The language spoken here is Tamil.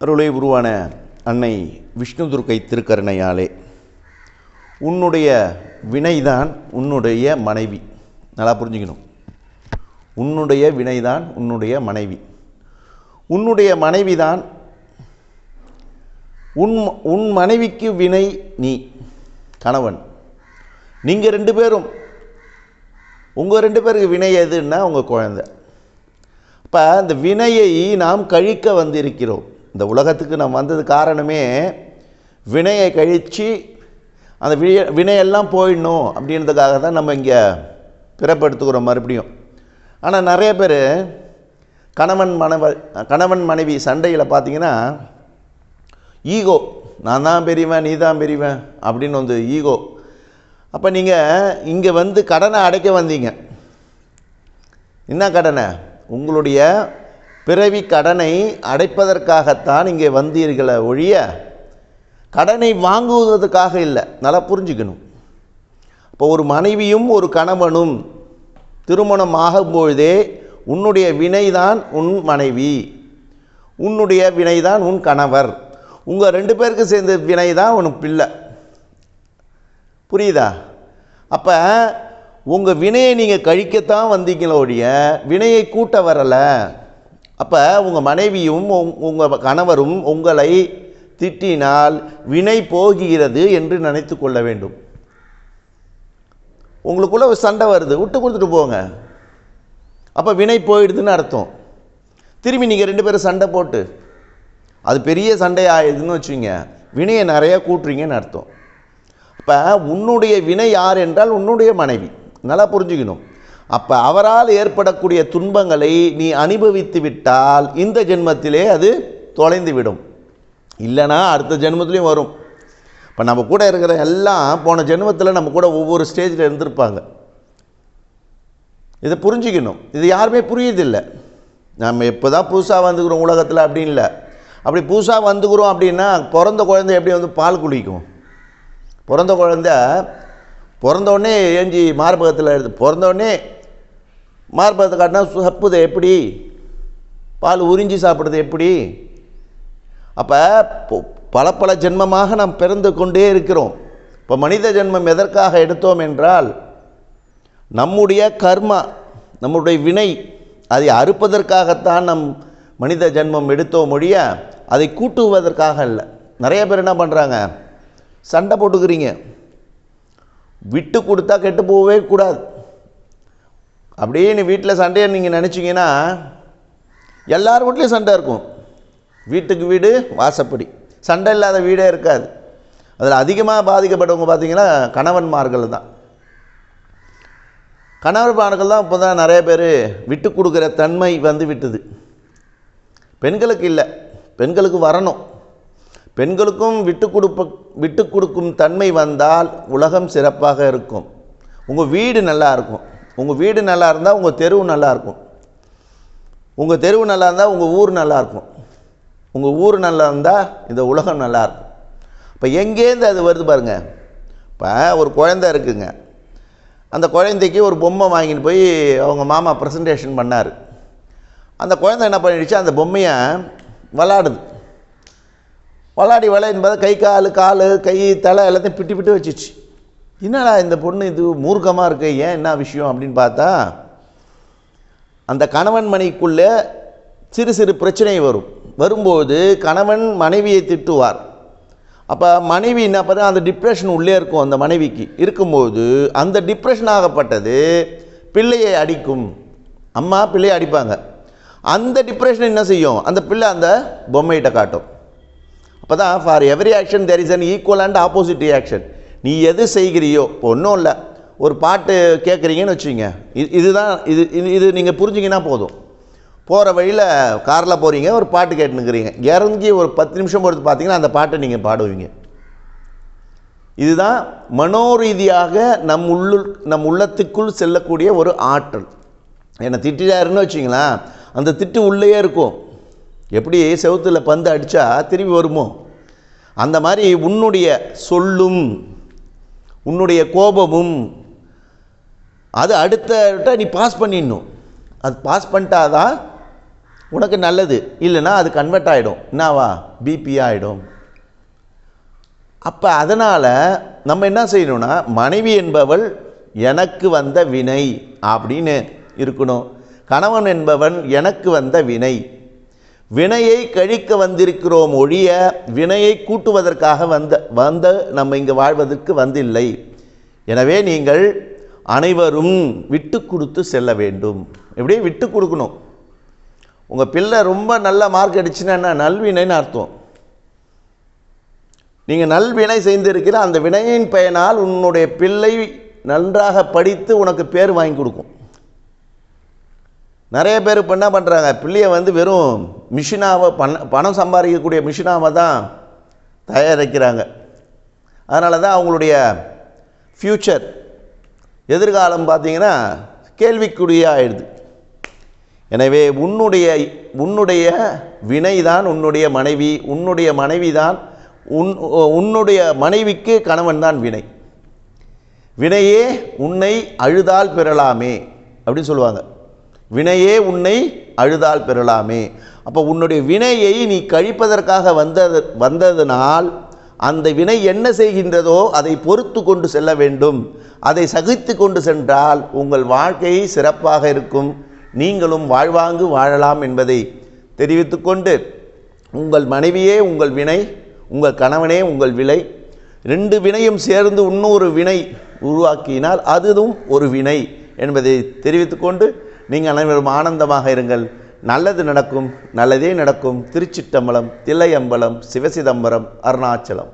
அருளை உருவான அன்னை விஷ்ணு துர்க்கை திருக்கருணையாலே. உன்னுடைய வினைதான் உன்னுடைய மனைவி. நல்லா புரிஞ்சுக்கணும். உன்னுடைய வினைதான் உன்னுடைய மனைவி. உன்னுடைய மனைவி தான் உன் உன் மனைவிக்கு வினை நீ கணவன். நீங்கள் ரெண்டு பேரும் உங்கள் ரெண்டு பேருக்கு வினை எதுன்னா உங்கள் குழந்தை. இப்போ அந்த வினையை நாம் கழிக்க வந்திருக்கிறோம். இந்த உலகத்துக்கு நம்ம வந்தது காரணமே வினையை கழித்து அந்த விய வினையெல்லாம் போயிடணும் அப்படின்றதுக்காக தான் நம்ம இங்கே பிறப்படுத்துகிறோம் மறுபடியும். ஆனால் நிறைய பேர் கணவன் மனைவ கணவன் மனைவி சண்டையில் பார்த்தீங்கன்னா ஈகோ நான் தான் பெரியவன் நீ தான் பெரியவன் அப்படின்னு வந்து ஈகோ. அப்போ நீங்கள் இங்கே வந்து கடனை அடைக்க வந்தீங்க. என்ன கடனை? உங்களுடைய பிறவி கடனை அடைப்பதற்காகத்தான் இங்கே வந்தீர்களே ஒழிய கடனை வாங்குவதற்காக இல்லை. நல்லா புரிஞ்சுக்கணும். இப்போ ஒரு மனைவியும் ஒரு கணவனும் திருமணம் ஆகும்பொழுதே உன்னுடைய வினைதான் உன் மனைவி உன்னுடைய வினைதான் உன் கணவர் உங்கள் ரெண்டு பேருக்கு சேர்ந்த வினை தான் உன் பிள்ளை. புரியுதா? அப்போ உங்கள் வினையை நீங்கள் கழிக்கத்தான் வந்தீங்களோடைய ஒழிய வினையை கூட்ட வரலை. அப்போ உங்கள் மனைவியும் உங்கள் கணவரும் உங்களை திட்டினால் வினை போகிறது என்று நினைத்து கொள்ள வேண்டும். உங்களுக்குள்ள சண்டை வருது விட்டு கொடுத்துட்டு போங்க. அப்போ வினை போயிடுதுன்னு அர்த்தம். திரும்பி நீங்கள் ரெண்டு பேரும் சண்டை போட்டு அது பெரிய சண்டை ஆயிடுதுன்னு வச்சுங்க வினையை நிறையா கூட்டுறீங்கன்னு அர்த்தம். இப்போ உன்னுடைய வினை யார் என்றால் உன்னுடைய மனைவி. நல்லா புரிஞ்சுக்கணும். அப்போ அவரால் ஏற்படக்கூடிய துன்பங்களை நீ அனுபவித்து விட்டால் இந்த ஜென்மத்திலே அது தொலைந்து விடும் இல்லைனா அடுத்த ஜென்மத்துலேயும் வரும். இப்போ நம்ம கூட இருக்கிற எல்லாம் போன ஜென்மத்தில் நம்ம கூட ஒவ்வொரு ஸ்டேஜில் இருந்திருப்பாங்க. இதை புரிஞ்சுக்கணும். இது யாருமே புரியுதில்லை. நம்ம இப்போ தான் புதுசாக வந்துக்கிறோம் உலகத்தில் அப்படின்னு இல்லை. அப்படி புதுசாக வந்துக்கிறோம் அப்படின்னா பிறந்த குழந்தை எப்படி வந்து பால் குளிக்கும்? பிறந்த குழந்த பிறந்தோடனே ஏஞ்சி மார்பகத்தில் எடுத்து பிறந்தோடனே மார்பகத்தை காட்டினா சப்புது எப்படி? பால் உறிஞ்சி சாப்பிடுறது எப்படி? அப்போ பல பல ஜென்மமாக நாம் பிறந்து கொண்டே இருக்கிறோம். இப்போ மனித ஜென்மம் எதற்காக எடுத்தோம் என்றால் நம்முடைய கர்மா நம்முடைய வினை அதை அறுப்பதற்காகத்தான் நம் மனித ஜென்மம் எடுத்தோம் மொழிய அதை கூட்டுவதற்காக இல்லை நிறைய பேர் என்ன பண்ணுறாங்க சண்டை போட்டுக்கிறீங்க. விட்டு கொடுத்தா கெட்டு போகவே கூடாது. அப்படியே நீ வீட்டில் சண்டையை நீங்கள் நினச்சிங்கன்னா எல்லார் வீட்லேயும் சண்டை இருக்கும். வீட்டுக்கு வீடு வாசப்படி. சண்டை இல்லாத வீடே இருக்காது. அதில் அதிகமாக பாதிக்கப்பட்டவங்க பார்த்தீங்கன்னா கணவன்மார்கள் தான் கணவன்மார்கள் தான் இப்போ தான் நிறைய பேர் விட்டு கொடுக்குற தன்மை வந்து விட்டுது. பெண்களுக்கு இல்லை. பெண்களுக்கு வரணும். பெண்களுக்கும் விட்டு கொடுப்ப விட்டு கொடுக்கும் தன்மை வந்தால் உலகம் சிறப்பாக இருக்கும். உங்கள் வீடு நல்லா இருக்கும். உங்கள் வீடு நல்லா இருந்தால் உங்கள் தெருவு நல்லாயிருக்கும் உங்கள் தெருவு நல்லா இருந்தால் உங்கள் ஊர் நல்லாயிருக்கும் உங்கள் ஊர் நல்லா இருந்தால் இந்த உலகம் நல்லா இருக்கும். இப்போ எங்கேருந்து அது வருது பாருங்கள் இப்போ ஒரு குழந்த இருக்குங்க. அந்த குழந்தைக்கு ஒரு பொம்மை வாங்கிட்டு போய் அவங்க மாமா ப்ரெசன்டேஷன் பண்ணார். அந்த குழந்தை என்ன பண்ணிடுச்சு? அந்த பொம்மையை விளாடுது. விளாடி விளையாடும் போது கை கால் கால் கை தலை எல்லாத்தையும் பிட்டு பிட்டு வச்சிச்சு என்னடா இந்த பொண்ணு இது மூர்க்கமாக இருக்கு? ஏன் என்ன விஷயம் அப்படின்னு பார்த்தா அந்த கணவன் மனைக்குள்ளே சிறு சிறு பிரச்சனை வரும். வரும்போது கணவன் மனைவியை திட்டுவார். அப்போ மனைவி என்ன பண்ண அந்த டிப்ரெஷன் உள்ளே இருக்கும் அந்த மனைவிக்கு. இருக்கும்போது அந்த டிப்ரெஷன் ஆகப்பட்டது பிள்ளையை அடிக்கும். அம்மா பிள்ளையை அடிப்பாங்க. அந்த டிப்ரெஷன் என்ன செய்யும்? அந்த பிள்ளை அந்த பொம்மையிட்ட காட்டும். அப்போ தான் for every action there is an equal and opposite reaction நீ எது செய்கிறியோ இப்போ ஒன்றும் இல்லை. ஒரு பாட்டு கேட்குறீங்கன்னு வச்சுங்க இது இதுதான் இது இது இது நீங்கள் புரிஞ்சிங்கன்னா போதும். போகிற வழியில் காரில் போகிறீங்க ஒரு பாட்டு கேட்டுனுக்கிறீங்க இறங்கி ஒரு பத்து நிமிஷம் பொறுத்து பார்த்தீங்கன்னா அந்த பாட்டை நீங்கள் பாடுவீங்க. இதுதான் மனோரீதியாக நம் உள்ளுள் நம் உள்ளத்துக்குள் செல்லக்கூடிய ஒரு ஆற்றல். என்னை திட்டாருன்னு வச்சிங்களேன் அந்த திட்டு உள்ளேயே இருக்கும். எப்படி செவுத்தில் பந்து அடித்தா திரும்பி வருமோ? அந்த மாதிரி உன்னுடைய சொல்லும் உன்னுடைய கோபமும் அது அடுத்த நீ பாஸ் பண்ணிடணும். அது பாஸ் பண்ணிட்டாதான் உனக்கு நல்லது. இல்லைன்னா அது கன்வெர்ட் ஆகிடும் என்னவா பிபி ஆகிடும் அப்போ அதனால் நம்ம என்ன செய்யணும்னா மனைவி என்பவள் எனக்கு வந்த வினை அப்படின்னு இருக்கணும். கணவன் என்பவன் எனக்கு வந்த வினை. வினையை கழிக்க வந்திருக்கிறோம் ஒழிய வினையை கூட்டுவதற்காக வந்த வந்த நம்ம இங்கே வாழ்வதற்கு வந்தில்லை. எனவே நீங்கள் அனைவரும் விட்டு கொடுத்து செல்ல வேண்டும். எப்படியே விட்டு கொடுக்கணும். உங்கள் பிள்ளை ரொம்ப நல்ல மார்க் அடிச்சுன்னா என்ன? நல்வினைன்னு அர்த்தம். நீங்கள் நல்வினை செய்திருக்கிற அந்த வினையின் பயனால் உன்னுடைய பிள்ளை நன்றாக படித்து உனக்கு பேர் வாங்கி கொடுக்கும். நிறைய பேர் இப்போ என்ன பண்ணுறாங்க பிள்ளையை வந்து வெறும் மிஷினாவை பண பணம் சம்பாதிக்கக்கூடிய மிஷினாவை தான் தயாரிக்கிறாங்க. அதனால தான் அவங்களுடைய ஃப்யூச்சர் எதிர்காலம் பார்த்தீங்கன்னா கேள்விக்குறியாக ஆயிடுது எனவே உன்னுடைய உன்னுடைய வினை தான் உன்னுடைய மனைவி உன்னுடைய மனைவி தான் உன் உன்னுடைய மனைவிக்கு கணவன் தான் வினை. வினையே உன்னை அழுதால் பெறலாமே அப்படின்னு சொல்லுவாங்க. வினையே உன்னை அழுதால் பெறலாமே. அப்போ உன்னுடைய வினையை நீ கழிப்பதற்காக வந்தது வந்ததனால் அந்த வினை என்ன செய்கின்றதோ அதை பொறுத்து கொண்டு செல்ல வேண்டும். அதை சகித்து கொண்டு சென்றால் உங்கள் வாழ்க்கை சிறப்பாக இருக்கும். நீங்களும் வாழ்வாங்கு வாழலாம் என்பதை தெரிவித்துக்கொண்டு உங்கள் மனைவியே உங்கள் வினை உங்கள் கணவனே உங்கள் விலை. ரெண்டு வினையும் சேர்ந்து இன்னொரு வினை உருவாக்கினால் அதுவும் ஒரு வினை என்பதை தெரிவித்துக்கொண்டு நீங்கள் அனைவரும் ஆனந்தமாக இருங்கள். நல்லது நடக்கும் நல்லதே நடக்கும். திருச்சிட்டம்பலம் தில்லையம்பலம் சிவசிதம்பரம் அருணாச்சலம்.